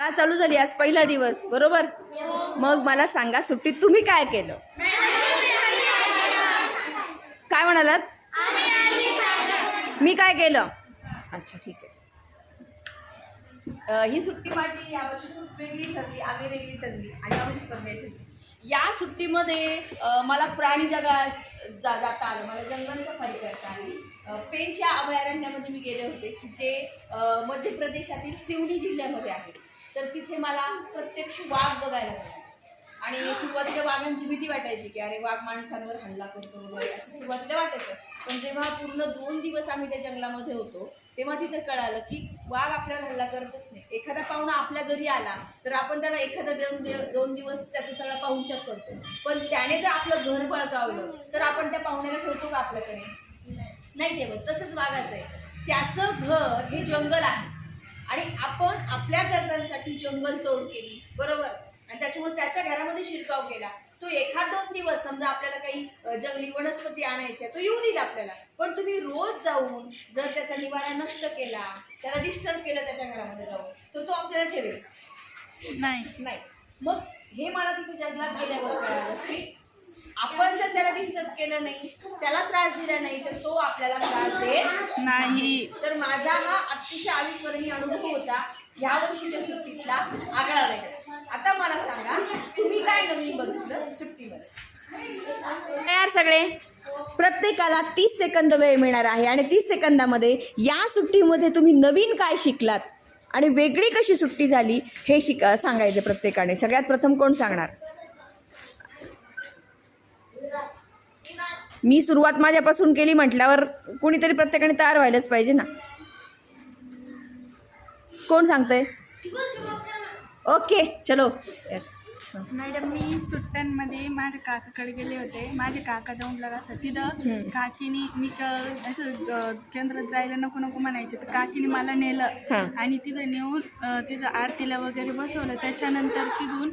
शाळा चालू झाली आज पहिला दिवस बरोबर? मग मला सांगा सुट्टीत तुम्ही काय केलं? काय म्हणालात? मी काय केलं? अच्छा ठीक आहे. ही सुट्टी माझी यावर्षी खूप वेगळी ठरली आम्ही वेगळी ठरली आणि आम्ही स्पर्धेत ठरली या सुट्टीमध्ये मला प्राणी जगात जा जाता आलं. मला जंगल सफारी करता आली. पेनच्या अभयारण्यामध्ये मी गेले होते जे मध्य प्रदेशातील सिवनी जिल्ह्यामध्ये आहे. तर तिथे मला प्रत्यक्ष वाघ बघायला मिळाला. आणि सुरुवातीला वाघांची भीती वाटायची की अरे वाघ माणसांवर हल्ला करतो वगैरे असं सुरुवातीला वाटायचं. पण जेव्हा पूर्ण दोन दिवस आम्ही त्या जंगलामध्ये होतो तेव्हा तिथे कळालं की वाघ आपल्यावर हल्ला करतच नाही. एखादा पाहुणा आपल्या घरी आला तर आपण त्याला एखादा दोन दोन दिवस त्याचं सगळं पाहुणचार करतो. पण त्याने जर आपलं घर बळकावलं तर आपण त्या पाहुण्याला ठेवतो का आपल्याकडे? नाही ठेवत. तसंच वाघाचं आहे. त्याचं घर हे जंगल आहे. आणि आपण आपल्या गरजांसाठी जंगल तोड केली बरोबर? आणि त्याच्यामुळे त्याच्या घरामध्ये शिरकाव केला. तो एखाद दोन दिवस समजा आपल्याला काही जंगली वनस्पती आणायच्या तो येऊ देईल आपल्याला. पण तुम्ही रोज जाऊन जर त्याचा निवारा नष्ट केला त्याला डिस्टर्ब केलं त्याच्या घरामध्ये जाऊन तर तो आपल्याला ठेवेल. नाही. नाही. मग हे मला तिथे जंगलात गेल्यावर कळालं की आपण जर त्याला डिस्टर्ब केलं नाही त्याला त्रास दिला नाही तर तो आपल्याला त्रास देत नाही. तर माझा हा अतिशय अविस्मरणीय अनुभव होता या वर्षीच्या सुट्टीतला आगळा वेगळा आता मला सांगा तुम्ही काय नवीन बघितलं सुट्टीमध्ये तयार सगळे प्रत्येकाला तीस सेकंद वेळ मिळणार आहे आणि तीस सेकंदामध्ये या सुट्टीमध्ये तुम्ही नवीन काय शिकलात आणि वेगळी कशी सुट्टी झाली हे शिक सांगायचं प्रत्येकाने. सगळ्यात प्रथम कोण सांगणार? मी सुरुवात माझ्यापासून केली म्हटल्यावर कुणीतरी प्रत्येकाने तयार व्हायलाच पाहिजे ना. कोण सांगतंय? ओके चलो. येस मॅडम मी सुट्ट्यांमध्ये माझ्या काकाकडे गेले होते. माझे काका दौंडला राहतात तिथं. काकीने मी असं केंद्रात जायला नको नको म्हणायचे. तर काकीने मला. नेलं. आणि तिथं नेऊन तिथं आरतीला वगैरे बसवलं. त्याच्यानंतर तिथून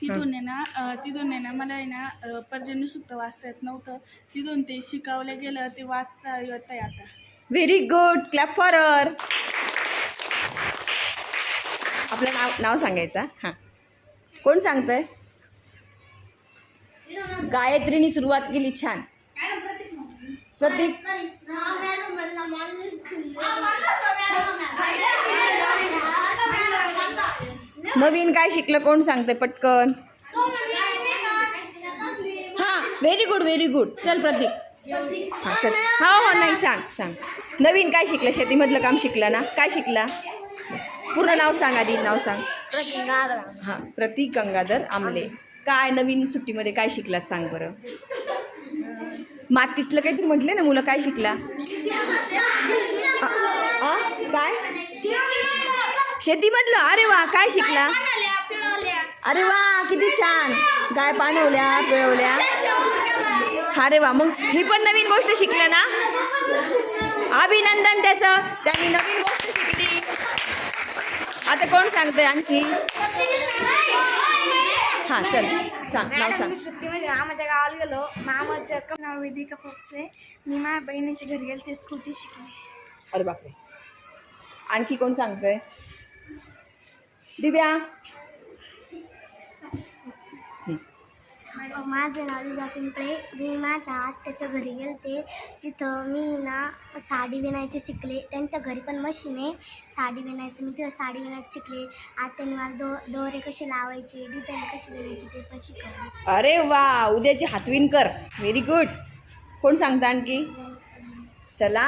तिथून आहे ना तिथून आहे ना मला आहे ना अ, पर्जन्य सुक्त वाचता येत नव्हतं. तिथून ते शिकवलं गेलं ते वाचता येत आहे आता. व्हेरी गुड क्लॅप फॉर आपलं नाव नाव सांगायचं हां? कोण सांगतंय? गायत्रीने सुरुवात केली छान. प्रतीक. नवीन काय शिकलं कोण सांगतंय? पटकन. हां व्हेरी गुड व्हेरी गुड चल प्रतीक. हां चल. हो हो नाही सांग सांग. नवीन काय शिकलं? शेतीमधलं काम शिकलं ना? काय शिकला? पूर्ण नाव सांग आधी नाव सांग. हां प्रतीक गंगाधर आमले. काय नवीन सुट्टीमध्ये काय शिकला सांग बरं. मातीतलं काहीतरी म्हटले ना मुलं काय शिकला? काय? शेतीमधलं? अरे वा काय शिकला? अरे वा किती छान. गाय पाणवल्या पिळवल्या. अरे वा मग ही पण नवीन गोष्ट शिकलं ना? अभिनंदन त्याचं. त्यांनी नवीन गोष्ट शिकली. आता कोण सांगतंय आणखी? हां चल सांग नाव सांग. मी सुट्टीमध्ये मामाच्या गावाला गेलो. मामाचं क- नाव वेदिका फोपसे मी माझ्या बहिणीच्या घरी गेले ते स्कूटी शिकले. अरे बापरे. आणखी कोण सांगतंय? दिव्या. माझं नाव दिव्या पिंपळे. मी माझ्या आत्याच्या घरी गेलते. तिथं मी ना साडी विणायचे शिकले. त्यांच्या घरी पण मशीन आहे. साडी विणायचं मी तिथं साडी विणायचं शिकले. आत्याने मला दो दोरे कसे लावायचे डिझाईन कशी करायची ते पण शिकवले. अरे वा उद्याची हातविणकर व्हेरी गुड कोण सांगतं आणखी? चला.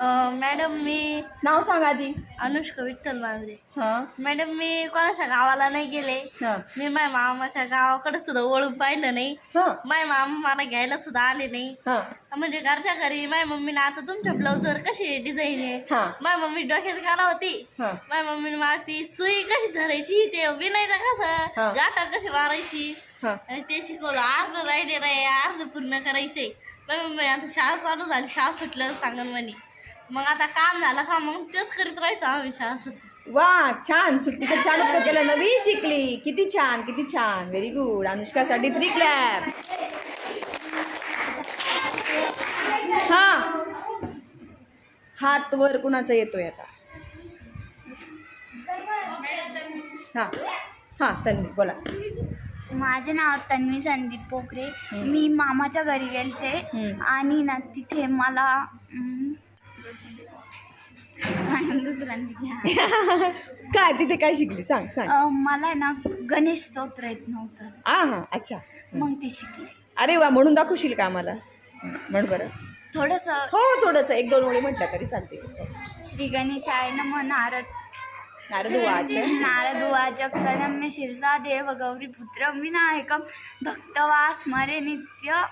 मॅडम मी नाव सांग आधी. अनुष्का विठ्ठल मांजरे हां. मॅडम मी कोणाच्या गावाला नाही गेले. हां. मी माझ्या मामाच्या गावाकडे सुद्धा वळून पाहिलं नाही. हां. माझ्या मामा मला घ्यायला सुद्धा आले नाही. हां. म्हणजे घरच्या घरी माझ्या मम्मीने आता तुमच्या ब्लाऊजवर कशी डिझाईन आहे? हां. माझ्या मम्मी डोक्यात घाला होती हां. माझ्या मम्मीने मला ती सुई कशी धरायची ते विणायचं हा. कसं गाठा कशी मारायची? हां. आणि ते शिकवलं अर्ध राहिले रे अर्ध पूर्ण करायचे. माझ्या मम्मी आता शाळा चालू झाली शाळा सुटल्यावर सांगन म्हणे. मग आता काम झालं का मग? तेच करीत राहायचं शाळा सुटली वा छान. सुट्टीचं छान उपयोग केला. नवीन शिकली. किती छान किती छान. व्हेरी गुड अनुष्कासाठी थ्री क्लॅप हा. हात वर कुणाचा येतोय आता? हां. हां तन्वी बोला. माझे नाव तन्वी संदीप पोखरे मी मामाच्या घरी गेलते. आणि ना तिथे मला घ्या. काय तिथे काय शिकली? सांग सांग. मला आहे ना गणेश स्तोत्र येत नव्हतं. हां हां अच्छा. मग ते शिकले. अरे वा म्हणून दाखवशील का आम्हाला? म्हण बरं. थोडंसं हो थोडंसं. एक दोन ओळी म्हटलं तरी चालते श्री गणेशाय नम नारद. नारद वाच नारद उवाच प्रणम्य शिरसा देव गौरी पुत्र विनायकम. भक्तवास मरे नित्य